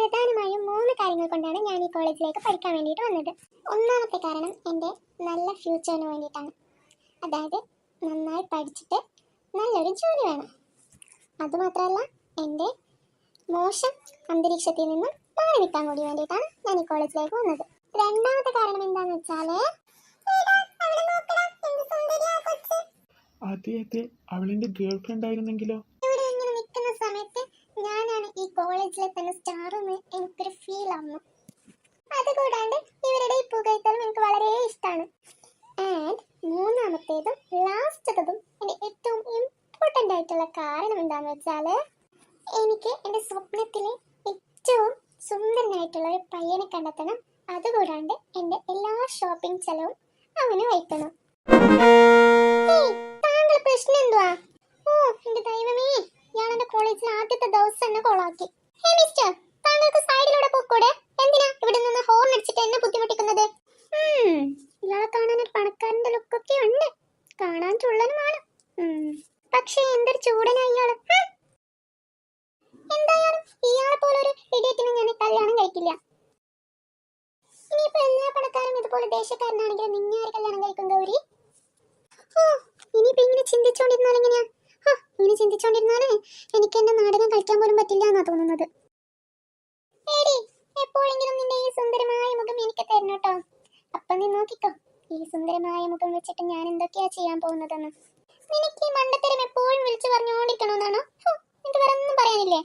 പ്രധാനമായും മൂന്ന് കാര്യങ്ങൾ കൊണ്ടാണ് ഞാൻ ഈ കോളേജിലേക്ക് പഠിക്കാൻ വേണ്ടിയിട്ട് വന്നത്. ഒന്നാമത്തെ കാരണം എന്റെ നല്ല ഫ്യൂച്ചറിന് വേണ്ടിയിട്ടാണ്. അതായത് നന്നായി പഠിച്ചിട്ട് നല്ലൊരു ജോലി വേണം. അതുമാത്രമല്ല എന്റെ മോശം അന്തരീക്ഷത്തിൽ നിന്നും മാറി നിൽക്കാൻ കൂടി വേണ്ടിയിട്ടാണ് ഞാൻ ഈ കോളേജിലേക്ക് വന്നത്. രണ്ടാമത്തെ കാരണം എന്താണെന്ന് വെച്ചാൽ അതെ അതെ അവളെന്റെ ഗേൾ ഫ്രണ്ട് ആയിരുന്നെങ്കിലോ ഇവിടെ ഇങ്ങനെ നിൽക്കുന്ന സമയത്ത് ഞാനാണ് ഈ കോളേജിലെ തന്നെ സ്റ്റാർ എന്ന് എനിക്കൊരു ഫീൽ ആവുന്നു. അതുകൂടാണ്ട് ഇവരുടെ ഈ പുകഴ്ത്തലും എനിക്ക് വളരെ ഇഷ്ടമാണ് ആൻഡ് മൂന്നാമത്തേതും ലാസ്റ്റത്തതും എന്റെ ഏറ്റവും ഇമ്പോർട്ടന്റ് ആയിട്ടുള്ള കാരണം എന്താണെന്ന് വെച്ചാൽ എനിക്ക് എന്റെ സ്വപ്നത്തിലെ ഏറ്റവും സുന്ദരനായിട്ടുള്ള ഒരു പയ്യനെ കണ്ടെത്തണം. അതുകൂടാണ്ട് എന്റെ എല്ലാ ഷോപ്പിംഗ് ചെലവും അവന് വയ്ക്കണം. താങ്കളുടെ പ്രശ്നം എന്തുവാ? ഓ എന്റെ ദൈവമേ ഇയാൾ എന്റെ കോളേജിൽ ആദ്യത്തെ ദിവസം തന്നെ കൊളാക്കി ഹേ മിസ്റ്റർ താങ്കൾക്ക് സൈഡിലൂടെ പോക്കൂടെ? എന്തിനാ ഇവിടെ നിന്ന് ഹോൺ അടിച്ചിട്ട് എന്നെ ബുദ്ധിമുട്ടിക്കുന്നത്? ഇയാളെ കാണാൻ ഒരു പണക്കാരന്റെ ലുക്കൊക്കെ ഉണ്ട്. കാണാൻ ചുള്ളനുമാണ്. പക്ഷേ എന്തൊരു ചൂടനാ ഇയാൾ. എന്തായാലും ഇയാളെ പോലെ ഒരു ഇടിയറ്റിനെ ഞാൻ കല്യാണം കഴിക്കില്ല. ഇനിയിപ്പോ എല്ലാ പണക്കാരും ഇതുപോലെ ദേശക്കാരനാണെങ്കിൽ നിങ്ങൾ കല്യാണം കഴിക്കും ഗൗരി? ഓ ഇനിയിപ്പോ ഇങ്ങനെ ചിന്തിച്ചുകൊണ്ടിരുന്നാൽ എങ്ങനെയാ ഇങ്ങനെ എനിക്ക് എന്റെ നാടകം കളിക്കാൻ പോലും പറ്റില്ല എന്നാ തോന്നുന്നത്. എടി എപ്പോഴെങ്കിലും നിന്റെ ഈ സുന്ദരമായ മുഖം എനിക്ക് തരണം കേട്ടോ. അപ്പൊ നീ നോക്കിക്കോ ഈ സുന്ദരമായ മുഖം വെച്ചിട്ട് ഞാൻ എന്തൊക്കെയാ ചെയ്യാൻ പോകുന്നതെന്ന്. നിനക്ക് ഈ മണ്ടത്തരം എപ്പോഴും വിളിച്ചു പറഞ്ഞുകൊണ്ടിരിക്കണമെന്നാണോ എനിക്ക് വേറെ ഒന്നും പറയാനില്ലേ?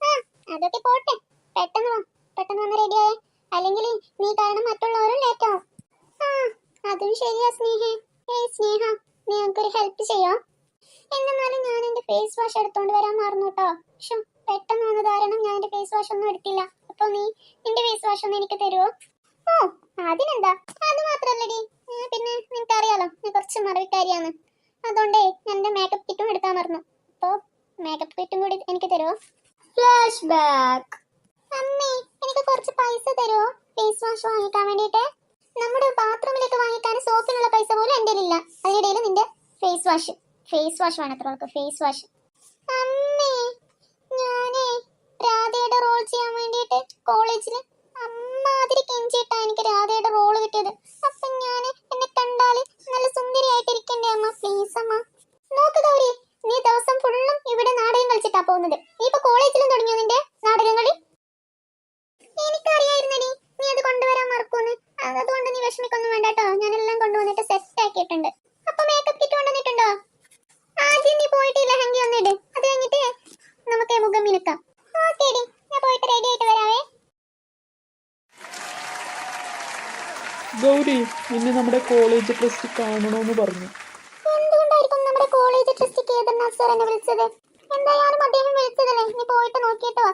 ആ അതൊക്കെ പോട്ടെ. പെട്ടെന്ന് വാ. പെട്ടെന്ന് വന്ന് റെഡിയായേ. അല്ലെങ്കിൽ നീ കാരണം മറ്റുള്ളവരും ലേറ്റ് ആവും ആ അതും ശരിയാ സ്നേഹേ. ഏയ് സ്നേഹ നീ ഞങ്ങൾക്കൊരു ഹെൽപ്പ് ചെയ്യോ? എന്നാലും ഞാൻ എന്റെ ഫേസ് വാഷ് എടുത്തോണ്ട് വരാൻ മറന്നു കേട്ടോ പക്ഷെ പെട്ടെന്ന് വന്നത് കാരണം ഞാൻ എന്റെ ഫേസ് വാഷ് ഒന്നും എടുത്തില്ല. അപ്പൊ നീ നിന്റെ ഫേസ് വാഷ് ഒന്നും എനിക്ക് തരുമോ ഓ അതിനെന്താ? അത് മാത്രല്ലടി. പിന്നെ നിനക്കറിയാലോ ഞാൻ കുറച്ച് മറവിക്കാരിയാണ്. അതുകൊണ്ടേ ഞാൻ എന്റെ മേക്കപ്പ് കിറ്റും എടുക്കാൻ മറന്നു. അപ്പോ മേക്കപ്പ് കിറ്റും കൂടി എനിക്ക് തരുമോ ഫ്ലാഷ് ബാക്ക് അമ്മേ എനിക്ക് കുറച്ച് പൈസ തരുമോ ഫേസ് വാഷ് വാങ്ങിക്കാൻ വേണ്ടിട്ട് നമ്മുടെ ബാത്റൂമിലേക്ക് വാങ്ങിക്കാൻ സോപ്പിനുള്ള പൈസ പോലും എന്റെ ഇല്ല അതിനിടയിൽ നിന്റെ ഫേസ് വാഷ് ഫേസ് വാഷ് വേണം അത്ര ഫേസ് വാഷ് അമ്മേ ഞാനേ രാധയുടെ റോൾ ചെയ്യാൻ വേണ്ടിയിട്ട് കോളേജിൽ അമ്മാതിരി കെഞ്ചിട്ടാ എനിക്ക് രാധയുടെ റോൾ കിട്ടിയത്. അപ്പൊ ഞാൻ എന്നെ കണ്ടാൽ നല്ല സുന്ദരിയായിട്ടിരിക്കണ്ടേ അമ്മ? പ്ലീസ് അമ്മ. നോക്ക് ഗൗരി നീ ദിവസം ഫുള്ളും ഇവിടെ നാടകം കളിച്ചിട്ടാ പോകുന്നത് നീ ഇപ്പൊ കോളേജിലും തുടങ്ങിയോ നിന്റെ നാടകങ്ങളി എനിക്കറിയായിരുന്നടി നീ അത് കൊണ്ടുവരാൻ മറക്കൂന്ന് അതുകൊണ്ട് നീ വിഷമിക്കൊന്നും വേണ്ട കേട്ടോ ഞാനെല്ലാം കൊണ്ടുവന്നിട്ട് സെറ്റ് ആക്കിയിട്ടുണ്ട് അപ്പൊ മേക്കപ്പ് കിറ്റ് കൊണ്ടുവന്നിട്ടുണ്ടോ ആദ്യം നീ പോയിട്ട് ഈ ലഹങ്ക ഒന്നിട് അത് കഴിഞ്ഞിട്ട് നമുക്ക് മുഖം മിനുക്കാം ഓക്കേടി ഞാൻ പോയിട്ട് റെഡി ആയിട്ട് വരാവേ ഗൗരി ഇന്ന് നമ്മുടെ കോളേജ് ട്രസ്റ്റ് കാണണമെന്ന് പറഞ്ഞു. എന്തുകൊണ്ടായിരിക്കും നമ്മുടെ കോളേജ് ട്രസ്റ്റ് കേദർനാഥ് സാർ എന്നെ വിളിച്ചത്? എന്തായാലും അദ്ദേഹം വിളിച്ചതല്ലേ? നീ പോയിട്ട് നോക്കിയിട്ട് വാ.